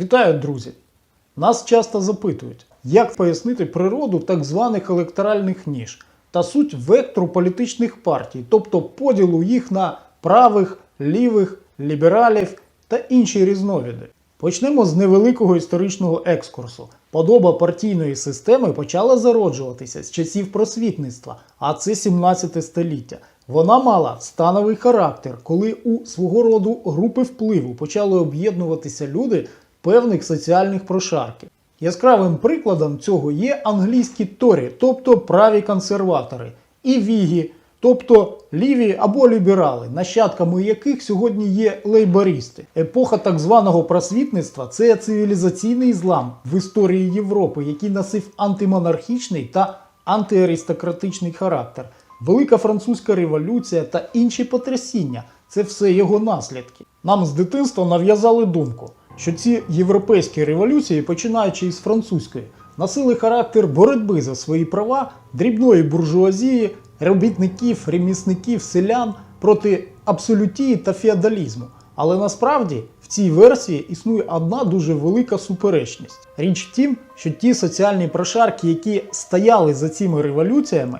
Вітаю, друзі! Нас часто запитують, як пояснити природу так званих електоральних ніж та суть вектору політичних партій, тобто поділу їх на правих, лівих, лібералів та інші різновиди. Почнемо з невеликого історичного екскурсу. Подоба партійної системи почала зароджуватися з часів просвітництва, а це 17 століття. Вона мала становий характер, коли у свого роду групи впливу почали об'єднуватися люди певних соціальних прошарків. Яскравим прикладом цього є англійські торі, тобто праві консерватори, і вігі, тобто ліві або ліберали, нащадками яких сьогодні є лейбористи. Епоха так званого просвітництва це цивілізаційний злам в історії Європи, який носив антимонархічний та антиаристократичний характер. Велика французька революція та інші потрясіння це все його наслідки. Нам з дитинства нав'язали думку, що ці європейські революції, починаючи із французької, носили характер боротьби за свої права дрібної буржуазії, робітників, ремісників, селян проти абсолютії та феодалізму. Але насправді в цій версії існує одна дуже велика суперечність. Річ в тім, що ті соціальні прошарки, які стояли за цими революціями,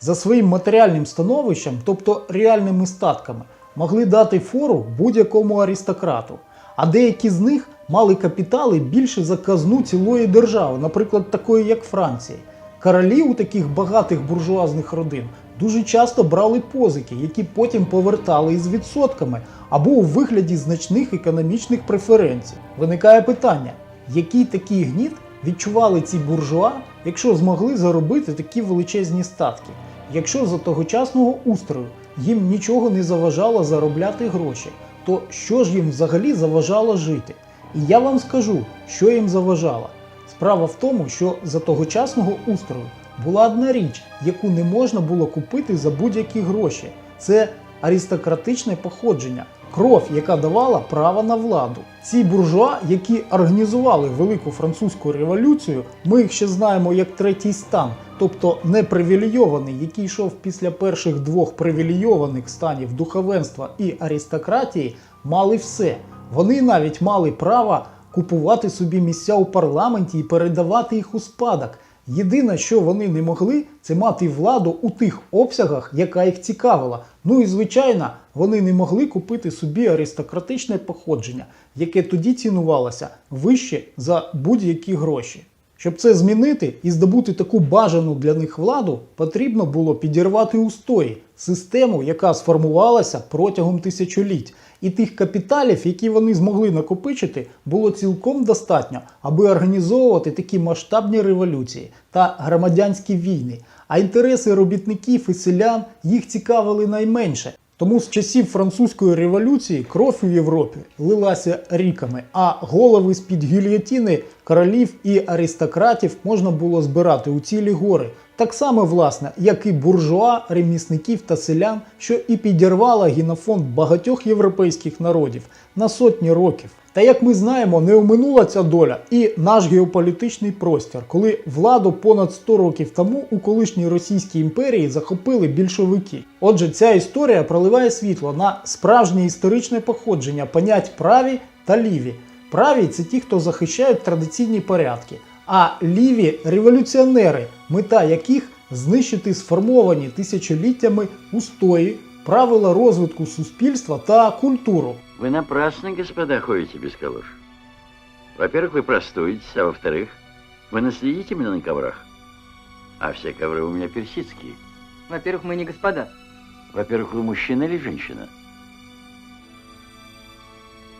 за своїм матеріальним становищем, тобто реальними статками, могли дати фору будь-якому аристократу. А деякі з них мали капітали більше за казну цілої держави, наприклад, такої як Франція. Королі у таких багатих буржуазних родин дуже часто брали позики, які потім повертали із відсотками або у вигляді значних економічних преференцій. Виникає питання, який такий гніт відчували ці буржуа, якщо змогли заробити такі величезні статки, якщо за тогочасного устрою їм нічого не заважало заробляти гроші, то що ж їм взагалі заважало жити? І я вам скажу, що їм заважало. Справа в тому, що за тогочасного устрою була одна річ, яку не можна було купити за будь-які гроші. Це аристократичне походження, кров, яка давала право на владу. Ці буржуа, які організували Велику французьку революцію, ми їх ще знаємо як третій стан, тобто непривілейований, який йшов після перших двох привілейованих станів духовенства і аристократії, мали все. Вони навіть мали право купувати собі місця у парламенті і передавати їх у спадок. Єдине, що вони не могли, це мати владу у тих обсягах, яка їх цікавила. Ну і звичайно, вони не могли купити собі аристократичне походження, яке тоді цінувалося вище за будь-які гроші. Щоб це змінити і здобути таку бажану для них владу, потрібно було підірвати устої, систему, яка сформувалася протягом тисячоліть. І тих капіталів, які вони змогли накопичити, було цілком достатньо, аби організовувати такі масштабні революції та громадянські війни. А інтереси робітників і селян їх цікавили найменше. Тому з часів французької революції кров у Європі лилася ріками, а голови з-під гільйотіни королів і аристократів можна було збирати у цілі гори. Так само, власне, як і буржуа, ремісників та селян, що і підірвала генофонд багатьох європейських народів на сотні років. Та як ми знаємо, не оминула ця доля і наш геополітичний простір, коли владу понад 100 років тому у колишній Російській імперії захопили більшовики. Отже, ця історія проливає світло на справжнє історичне походження понять праві та ліві. Праві це ті, хто захищають традиційні порядки, а ліві революціонери, мета яких знищити сформовані тисячоліттями устої, правила розвитку суспільства та культуру. Вы напрасно, господа, ходите без калош. Во-первых, вы простудитесь, а во-вторых, вы наследите меня на коврах. А все ковры у меня персидские. Во-первых, мы не господа. Во-первых, вы мужчина или женщина?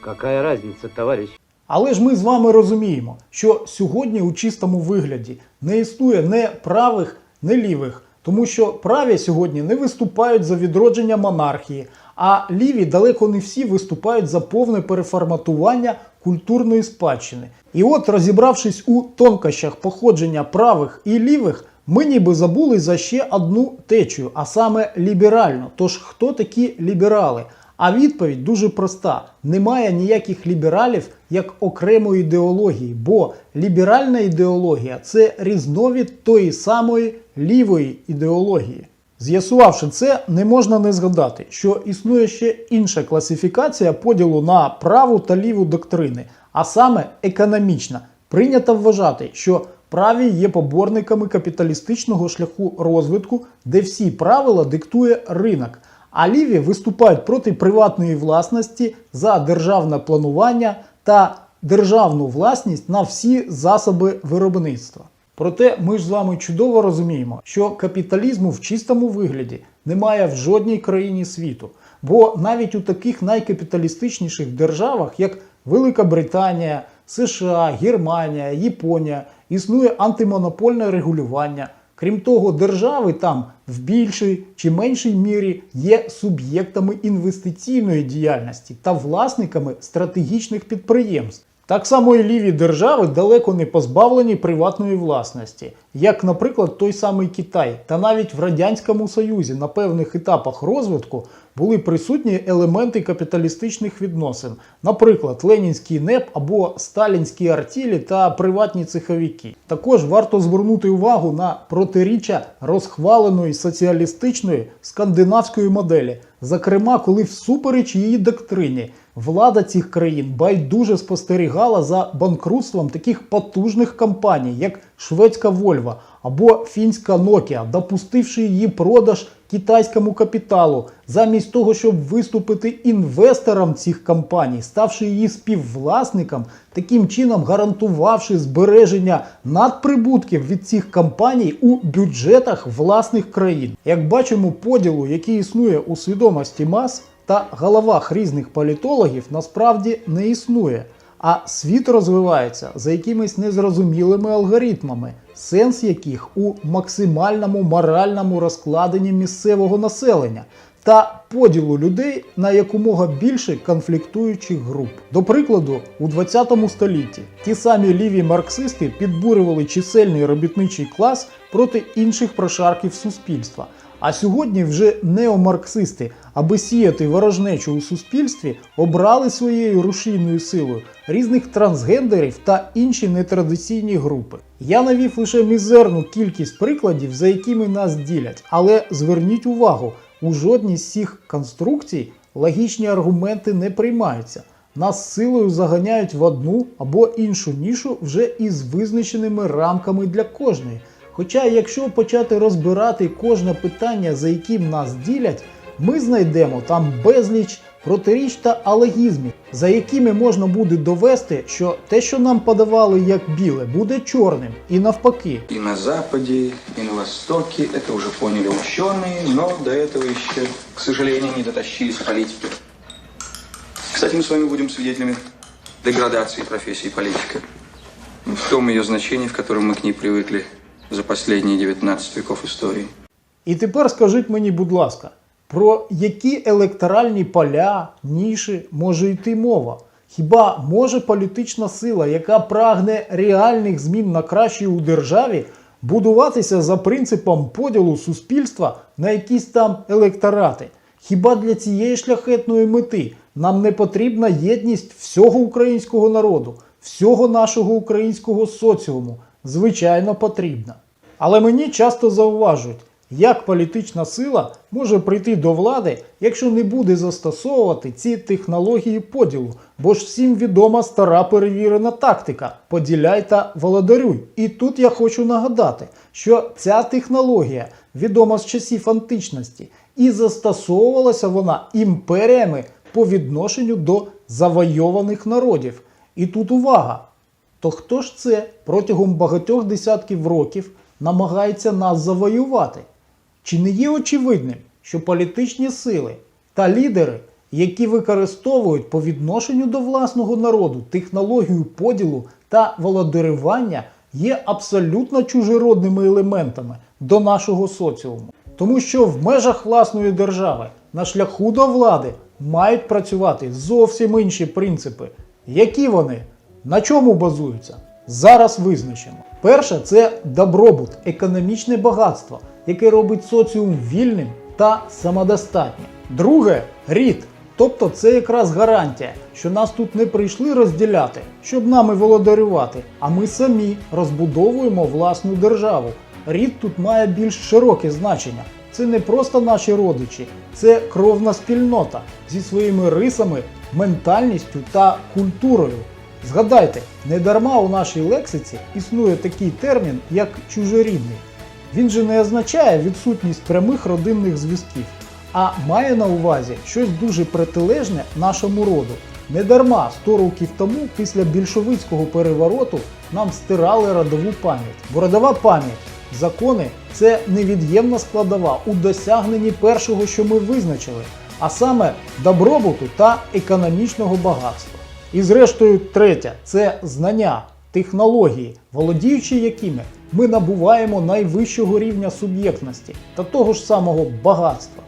Какая разница, товарищ? Але ж ми з вами розуміємо, що сьогодні у чистому вигляді не існує не правих, не лівих, тому що праві сьогодні не виступають за відродження монархії, а ліві далеко не всі виступають за повне переформатування культурної спадщини. І от, розібравшись у тонкощах походження правих і лівих, ми ніби забули за ще одну течію, а саме ліберальну. Тож хто такі ліберали? А відповідь дуже проста: немає ніяких лібералів як окремої ідеології, бо ліберальна ідеологія це різновид тої самої лівої ідеології. З'ясувавши це, не можна не згадати, що існує ще інша класифікація поділу на праву та ліву доктрини, а саме економічна. Прийнято вважати, що праві є поборниками капіталістичного шляху розвитку, де всі правила диктує ринок. А ліві виступають проти приватної власності за державне планування та державну власність на всі засоби виробництва. Проте ми ж з вами чудово розуміємо, що капіталізму в чистому вигляді немає в жодній країні світу. Бо навіть у таких найкапіталістичніших державах, як Велика Британія, США, Германія, Японія, існує антимонопольне регулювання. Крім того, держави там в більшій чи меншій мірі є суб'єктами інвестиційної діяльності та власниками стратегічних підприємств. Так само і ліві держави далеко не позбавлені приватної власності, як, наприклад, той самий Китай. Та навіть в Радянському Союзі на певних етапах розвитку були присутні елементи капіталістичних відносин, наприклад, ленінський НЕП або сталінські артілі та приватні цеховики. Також варто звернути увагу на протиріччя розхваленої соціалістичної скандинавської моделі, зокрема, коли всупереч її доктрині влада цих країн байдуже спостерігала за банкрутством таких потужних компаній, як шведська Вольва або фінська Nokia, допустивши її продаж китайському капіталу, замість того, щоб виступити інвестором цих компаній, ставши її співвласником, таким чином гарантувавши збереження надприбутків від цих компаній у бюджетах власних країн. Як бачимо, поділу, який існує у свідомості мас та головах різних політологів, насправді не існує. А світ розвивається за якимись незрозумілими алгоритмами, сенс яких у максимальному моральному розкладенні місцевого населення та поділу людей на якомога більше конфліктуючих груп. До прикладу, у 20 столітті ті самі ліві марксисти підбурювали чисельний робітничий клас проти інших прошарків суспільства. А сьогодні вже неомарксисти, аби сіяти ворожнечу у суспільстві, обрали своєю рушійною силою різних трансгендерів та інші нетрадиційні групи. Я навів лише мізерну кількість прикладів, за якими нас ділять, але зверніть увагу, у жодній з цих конструкцій логічні аргументи не приймаються. Нас силою заганяють в одну або іншу нішу вже із визначеними рамками для кожної. Хоча, якщо почати розбирати кожне питання, за яким нас ділять, ми знайдемо там безліч протиріч та алогізмів, за якими можна буде довести, що те, що нам подавали як біле, буде чорним, і навпаки. И на Западе, и на Востоке это уже поняли ученые, но до этого еще, к сожалению, не дотащились политики. Кстати, мы с вами будем свидетелями деградации профессии политика. В том ее значении, в котором мы к ней привыкли за последние 19 веков истории. І тепер скажіть мені, будь ласка, про які електоральні поля, ніші може йти мова? Хіба може політична сила, яка прагне реальних змін на краще у державі, будуватися за принципом поділу суспільства на якісь там електорати? Хіба для цієї шляхетної мети нам не потрібна єдність всього українського народу, всього нашого українського соціуму? Звичайно, потрібна. Але мені часто зауважують, як політична сила може прийти до влади, якщо не буде застосовувати ці технології поділу, бо ж всім відома стара перевірена тактика поділяй та володарюй. І тут я хочу нагадати, що ця технологія відома з часів античності, і застосовувалася вона імперіями по відношенню до завойованих народів. І тут увага! То хто ж це протягом багатьох десятків років намагається нас завоювати? Чи не є очевидним, що політичні сили та лідери, які використовують по відношенню до власного народу технологію поділу та володарювання, є абсолютно чужеродними елементами до нашого соціуму? Тому що в межах власної держави на шляху до влади мають працювати зовсім інші принципи. Які вони? На чому базуються? Зараз визначимо. Перше це добробут, економічне багатство, яке робить соціум вільним та самодостатнім. Друге рід. Тобто це якраз гарантія, що нас тут не прийшли розділяти, щоб нами володарювати, а ми самі розбудовуємо власну державу. Рід тут має більш широке значення. Це не просто наші родичі, це кровна спільнота зі своїми рисами, ментальністю та культурою. Згадайте, недарма у нашій лексиці існує такий термін, як чужорідний. Він же не означає відсутність прямих родинних зв'язків, а має на увазі щось дуже протилежне нашому роду. Недарма 100 років тому, після більшовицького перевороту, нам стирали родову пам'ять. Бо родова пам'ять, закони це невід'ємна складова у досягненні першого, що ми визначили, а саме добробуту та економічного багатства. І зрештою, третя це знання, технології, володіючи якими ми набуваємо найвищого рівня суб'єктності та того ж самого багатства.